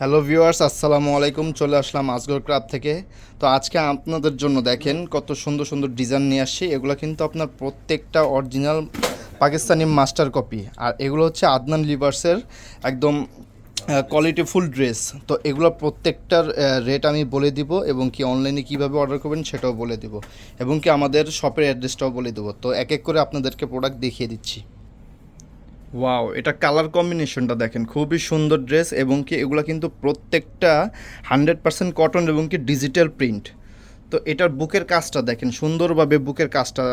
Hello viewers, আসসালামু আলাইকুম। চলে আসলাম আজগর ক্রাব থেকে। তো আজকে আপনাদের জন্য দেখেন কত সুন্দর সুন্দর ডিজাইন নিয়ে আসছি। এগুলো কিন্তু আপনার প্রত্যেকটা অরিজিনাল পাকিস্তানি মাস্টার কপি। আর এগুলো হচ্ছে আদনান লিভার্সের একদম কোয়ালিটিফুল ড্রেস তো এগুলো প্রত্যেকটার রেট আমি বলে দিব এবং কি অনলাইনে কীভাবে অর্ডার করবেন সেটাও বলে দিব। এবং কি আমাদের শপের অ্যাড্রেসটাও বলে দেবো। তো এক এক করে আপনাদেরকে প্রোডাক্ট দেখিয়ে দিচ্ছি। ওয়াও এটা কালার কম্বিনেশনটা দেখেন, খুবই সুন্দর ড্রেস এবং কি এগুলো কিন্তু প্রত্যেকটা হান্ড্রেড পার্সেন্ট কটন এবং কি ডিজিটাল প্রিন্ট তো এটার বুকের কাজটা দেখেন, সুন্দরভাবে বুকের কাজটা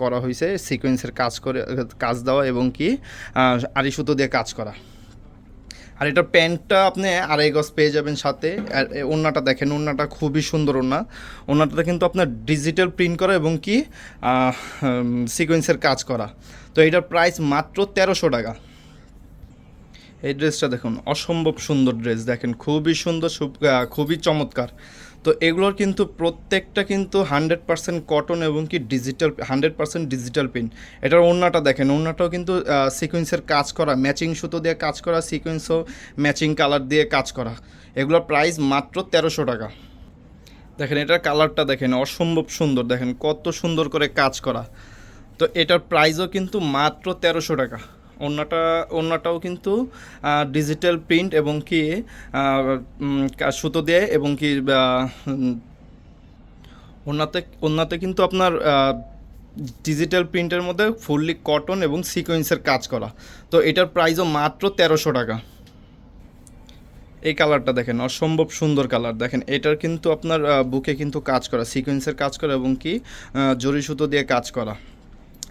করা হয়েছে সিকোয়েন্সের কাজ করে, কাজ দেওয়া এবং কি আড়ি সুতো দিয়ে কাজ করা। আর এটার প্যান্টটা আপনি আড়াই গজ পেয়ে যাবেন সাথে। আর ওনাটা দেখেন ওনাটা খুবই সুন্দর ওনা ওনাটাতে কিন্তু আপনার ডিজিটাল প্রিন্ট করা এবং কি সিকোয়েন্সের কাজ করা। তো এটার প্রাইস মাত্র তেরোশো টাকা। এই ড্রেসটা দেখুন, অসম্ভব সুন্দর ড্রেস দেখেন, খুবই সুন্দর খুবই চমৎকার। তো এগুলোর কিন্তু প্রত্যেকটা কিন্তু হান্ড্রেড পার্সেন্ট কটন এবং কি digital, hundred percent digital print. এটার ওড়নাটা দেখেন, ওড়নাটাও কিন্তু সিকোয়েন্সের কাজ করা ম্যাচিং সুতো দিয়ে কাজ করা সিকোয়েন্সও ম্যাচিং কালার দিয়ে কাজ করা। এগুলোর প্রাইস মাত্র তেরোশো টাকা। দেখেন, এটার কালারটা দেখেন, অসম্ভব সুন্দর। দেখেন, কত সুন্দর করে কাজ করা। তো এটার প্রাইসও কিন্তু মাত্র তেরোশো টাকা। অন্যটা, অন্যটাও কিন্তু ডিজিটাল প্রিন্ট এবং কি সুতো দিয়ে এবং কি ওনাতে ওনাতে কিন্তু আপনার ডিজিটাল প্রিন্টের মধ্যে ফুললি কটন এবং সিকোয়েন্সের কাজ করা। তো এটার প্রাইসও মাত্র তেরোশো টাকা। এই কালারটা দেখেন, অসম্ভব সুন্দর কালার দেখেন, এটার কিন্তু আপনার বুকে কিন্তু কাজ করা সিকোয়েন্সের কাজ করা এবং কি জরি সুতো দিয়ে কাজ করা।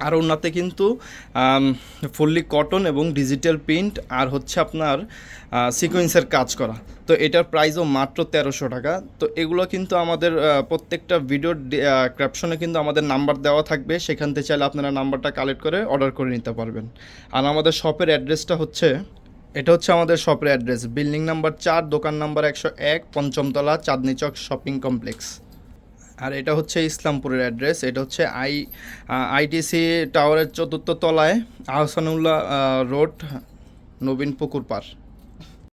আর ওনাতে কিন্তু ফুললি কটন এবং ডিজিটাল প্রিন্ট আর হচ্ছে আপনার সিকোয়েন্সের কাজ করা। তো এটার প্রাইসও মাত্র তেরোশো টাকা। তো এগুলো কিন্তু আমাদের প্রত্যেকটা ভিডিওর ক্যাপশনে কিন্তু আমাদের নাম্বার দেওয়া থাকবে। সেখান থেকে চাইলে আপনারা নাম্বারটা কালেক্ট করে অর্ডার করে নিতে পারবেন। আর আমাদের শপের অ্যাড্রেসটা হচ্ছে, এটা হচ্ছে আমাদের শপের অ্যাড্রেস বিল্ডিং নাম্বার চার, দোকান নাম্বার একশো এক, পঞ্চমতলা, চাঁদনি চক শপিং কমপ্লেক্স আর এটা হচ্ছে ইসলামপুরের অ্যাড্রেস এটা হচ্ছে আই আইটিসি টাওয়ারের চতুর্থ তলায় আহসানুল্লাহ রোড, নবীন পুকুর পাড়